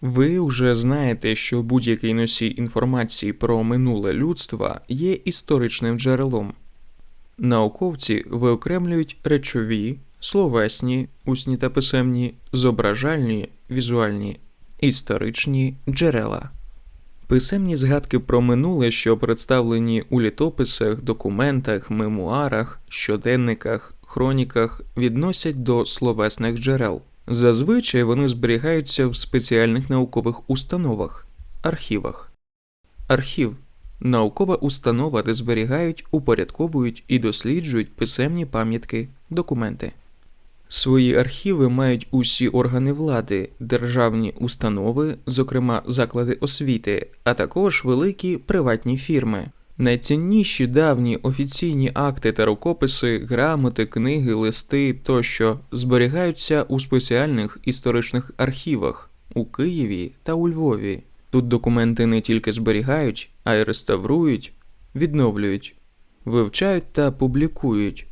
Ви вже знаєте, що будь-який носій інформації про минуле людства є історичним джерелом. Науковці виокремлюють речові, словесні, усні та писемні, зображальні, візуальні, історичні джерела. Писемні згадки про минуле, що представлені у літописах, документах, мемуарах, щоденниках, хроніках, відносять до словесних джерел. Зазвичай вони зберігаються в спеціальних наукових установах архівах. Архів наукова установа, де зберігають, упорядковують і досліджують писемні пам'ятки, документи. Свої архіви мають усі органи влади, державні установи, зокрема заклади освіти, а також великі приватні фірми. Найцінніші давні офіційні акти та рукописи, грамоти, книги, листи тощо зберігаються у спеціальних історичних архівах у Києві та у Львові. Тут документи не тільки зберігають, а й реставрують, відновлюють, вивчають та публікують.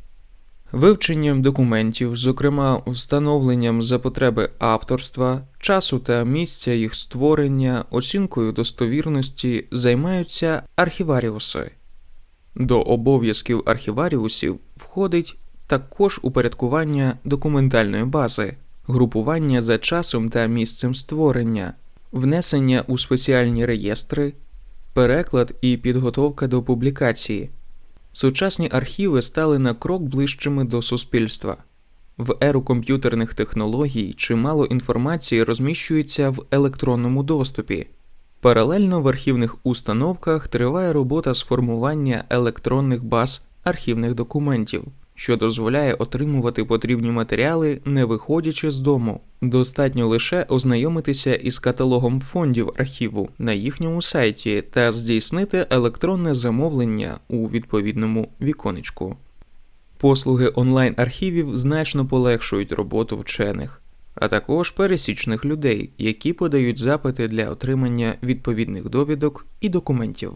Вивченням документів, зокрема встановленням за потреби авторства, часу та місця їх створення, оцінкою достовірності займаються архіваріуси. До обов'язків архіваріусів входить також упорядкування документальної бази, групування за часом та місцем створення, внесення у спеціальні реєстри, переклад і підготовка до публікації. Сучасні архіви стали на крок ближчими до суспільства. В еру комп'ютерних технологій чимало інформації розміщується в електронному доступі. Паралельно в архівних установках триває робота з формування електронних баз архівних документів, що дозволяє отримувати потрібні матеріали, не виходячи з дому. Достатньо лише ознайомитися із каталогом фондів архіву на їхньому сайті та здійснити електронне замовлення у відповідному віконечку. Послуги онлайн-архівів значно полегшують роботу вчених, а також пересічних людей, які подають запити для отримання відповідних довідок і документів.